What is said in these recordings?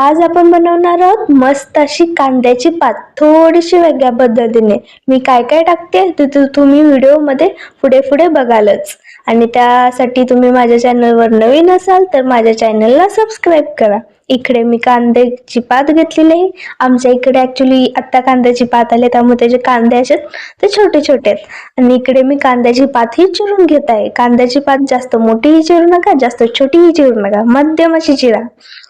आज आपण बनवणार आहोत मस्त अशी कांद्याची पात थोडीशी वेगळ्या पद्धतीने. मी काय काय टाकते ते तुम्ही व्हिडिओमध्ये पुढे पुढे बघालच. आणि त्यासाठी तुम्ही माझ्या चॅनलवर नवीन असाल तर माझ्या चॅनलला सबस्क्राईब करा. इकडे मी कांद्याची पात घेतलेली आहे. आमच्या इकडे ॲक्च्युली आत्ता कांद्याची पात आले त्यामुळे त्याचे कांदे असे ते छोटे छोटे आहेत. आणि इकडे मी कांद्याची पात ही चिरून घेत आहे. कांद्याची पात जास्त मोठीही चिरू नका जास्त छोटीही चिरू नका मध्यम अशी चिरा.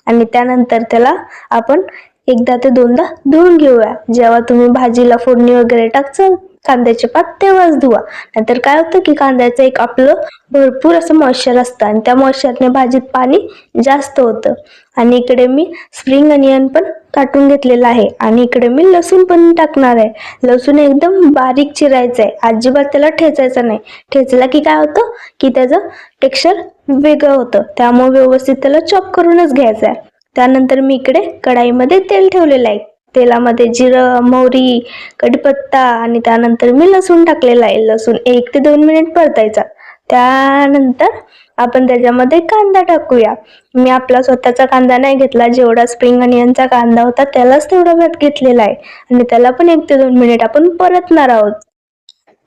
आणि त्यानंतर त्याला आपण एकदा ते दोनदा धुवून घेऊया. जेव्हा तुम्ही भाजीला फोडणी वगैरे टाकचाल कांद्याचे पात तेव्हाच धुवा. नंतर काय होतं की कांद्याचं एक आपलं भरपूर असं मॉइश्चर असतं आणि त्या मॉइश्चरने भाजीत पाणी जास्त होतं. आणि इकडे मी स्प्रिंग अनियन पण काटून घेतलेलं आहे. आणि इकडे मी लसूण पण टाकणार आहे. लसूण एकदम बारीक चिरायचं आहे अजिबात त्याला ठेचायचं नाही. ठेचला की काय होतं की त्याचं टेक्स्चर वेगळं होतं. त्यामुळे व्यवस्थित त्याला चॉप करूनच घ्यायचं आहे त्यानंतर मी इकडे कढाईमध्ये तेल ठेवलेलं आहे. तेलामध्ये जिरं मोहरी कढीपत्ता आणि त्यानंतर मी लसूण टाकलेला आहे. लसूण एक ते दोन मिनिट परतायचा. त्यानंतर आपण त्याच्यामध्ये कांदा टाकूया. मी आपला स्वतःचा कांदा नाही घेतला जेवढा स्प्रिंग अनियनचा कांदा होता त्यालाच तेवढा भात घेतलेला आहे. आणि त्याला पण एक ते दोन मिनिट आपण परतणार आहोत.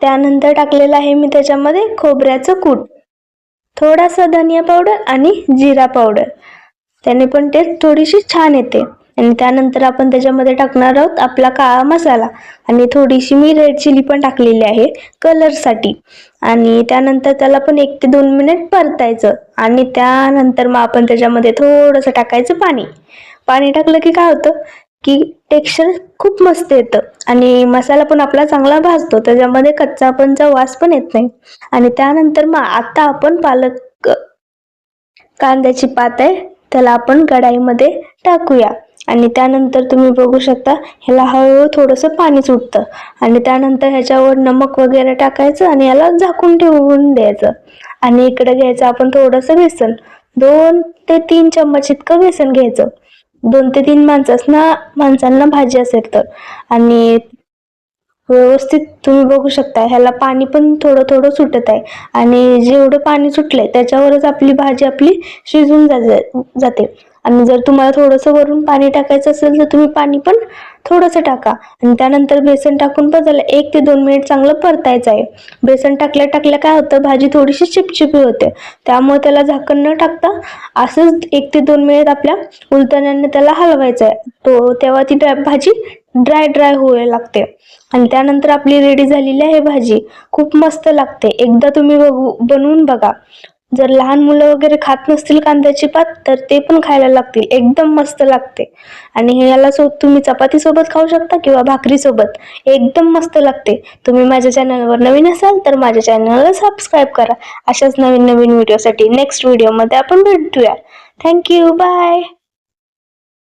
त्यानंतर टाकलेलं आहे मी त्याच्यामध्ये खोबऱ्याचं कूट. थोडासा धनिया पावडर आणि जिरा पावडर त्याने पण टेस्ट थोडीशी छान येते. आणि त्यानंतर आपण त्याच्यामध्ये टाकणार आहोत आपला काळा मसाला. आणि थोडीशी मी रेड चिली पण टाकलेली आहे कलरसाठी. आणि त्यानंतर त्याला पण एक ते दोन मिनिट परतायचं. आणि त्यानंतर मग आपण त्याच्यामध्ये थोडंसं टाकायचं पाणी. पाणी टाकलं की काय होतं? की टेक्स्चर खूप मस्त येतं. आणि मसाला पण आपला चांगला भाजतो. त्याच्यामध्ये कच्चा पण वास पण येत नाही. आणि त्यानंतर मग आता आपण पालक कांद्याची पात आहे त्याला आपण कढाईमध्ये टाकूया. आणि त्यानंतर तुम्ही बघू शकता ह्याला हळूहळू थोडंसं पाणी सुटतं. आणि त्यानंतर ह्याच्यावर नमक वगैरे टाकायचं आणि याला झाकून ठेवून द्यायचं. आणि इकडे घ्यायचं आपण थोडंसं बेसन. दोन ते तीन चम्मच इतकं बेसन घ्यायचं. दोन ते तीन माणसांना माणसांना भाजी असेल तर. आणि व्यवस्थित तुम्ही बघू शकता ह्याला पाणी पण थोडं थोडं सुटत आहे. आणि जेवढं पाणी सुटलंय त्याच्यावरच आपली भाजी आपली शिजून जाते. आणि जर तुम्हाला थोडंसं वरून पाणी टाकायचं असेल तर तुम्ही पाणी पण थोडंसं टाका. आणि त्यानंतर बेसन टाकून पण त्याला एक ते दोन मिनिट चांगलं परतायचं आहे. बेसन टाकल्या टाकल्या काय होतं? भाजी थोडीशी चिपचिपी होते. त्यामुळे त्याला झाकण न टाकता असंच एक ते दोन मिनिट आपल्या उलटण्याने त्याला हलवायचं आहे. तो तेव्हा ती ड्राय भाजी ड्राय ड्राय होऊ लागते. आणि त्यानंतर आपली रेडी झालेली आहे भाजी. खूप मस्त लागते. एकदा तुम्ही बघू बनवून बघा. जर लहान मुलं वगैरे खात नसतील कांद्याची पात तर ते पण खायला लागतील. एकदम मस्त लागते. आणि हे याला सो तुम्ही चपातीसोबत खाऊ शकता किंवा भाकरीसोबत एकदम मस्त लागते. तुम्ही माझ्या चॅनलवर नवीन असाल तर माझ्या चॅनलला सबस्क्राईब करा. अशाच नवीन नवीन व्हिडिओसाठी नेक्स्ट व्हिडिओमध्ये आपण भेटूया. Thank you bye